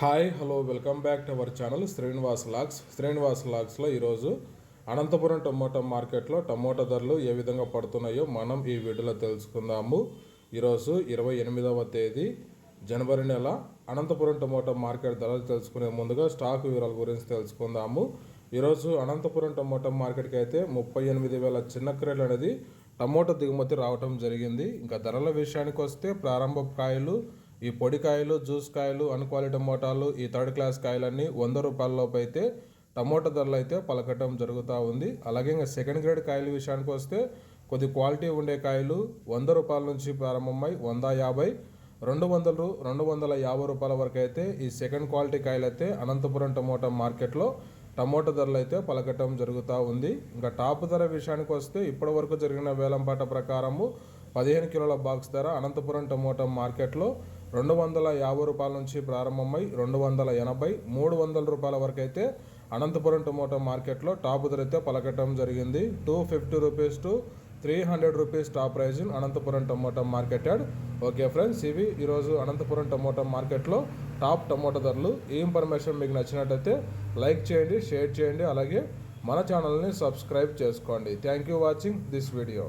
Hi hello welcome back to our channel Srinivas logs Srinivas లాగ్స్లో ఈరోజు Anantapuram tomato మార్కెట్లో tomato ధరలు ఏ విధంగా పడుతున్నాయో మనం ఈ వీడియోలో తెలుసుకుందాము. ఈరోజు ఇరవై ఎనిమిదవ తేదీ జనవరి నెల. అనంతపురం టమోటా మార్కెట్ ధరలు తెలుసుకునే ముందుగా స్టాక్ వివరాల గురించి తెలుసుకుందాము. ఈరోజు అనంతపురం టమోటా మార్కెట్కి అయితే ముప్పై ఎనిమిది వేల చిన్న క్రేలు అనేది టమోటా దిగుమతి రావటం జరిగింది. ఇంకా ధరల విషయానికి వస్తే ప్రారంభ కాయలు ఈ పొడి కాయలు జ్యూస్ కాయలు అన్క్వాలిటీ టమోటాలు ఈ థర్డ్ క్లాస్ కాయలన్నీ వంద రూపాయలలోపు అయితే టమోటా ధరలు అయితే పలకటం జరుగుతూ ఉంది. అలాగే ఇంకా సెకండ్ గ్రేడ్ కాయల విషయానికి వస్తే కొద్ది క్వాలిటీ ఉండే కాయలు వంద రూపాయల నుంచి ప్రారంభమై వంద యాభై రెండు వందలు రెండు వందల యాభై రూపాయల వరకు అయితే ఈ సెకండ్ క్వాలిటీ కాయలు అయితే అనంతపురం టమోటా మార్కెట్లో టమోటా ధరలు అయితే పలకటం జరుగుతూ ఉంది. ఇంకా టాప్ ధర విషయానికి వస్తే ఇప్పటి వరకు జరిగిన వేలంపాట ప్రకారము పదిహేను కిలోల బాక్స్ ధర అనంతపురం టమోటా మార్కెట్లో రెండు వందల యాభై రూపాయల నుంచి ప్రారంభమై రెండు వందల ఎనభై మూడు వందల రూపాయల వరకు అయితే అనంతపురం టమోటో మార్కెట్లో టాప్ ధరైతే పలకటం జరిగింది. Two fifty rupees to three hundred rupees top price in Anantapuram tomato market okay friends ఇవి ఈరోజు అనంతపురం టమోటా మార్కెట్లో టాప్ టమోటా ధరలు. ఈ ఇన్ఫర్మేషన్ మీకు నచ్చినట్టయితే లైక్ చేయండి షేర్ చేయండి. అలాగే మన ఛానల్ని సబ్స్క్రైబ్ చేసుకోండి. Thank you watching this video.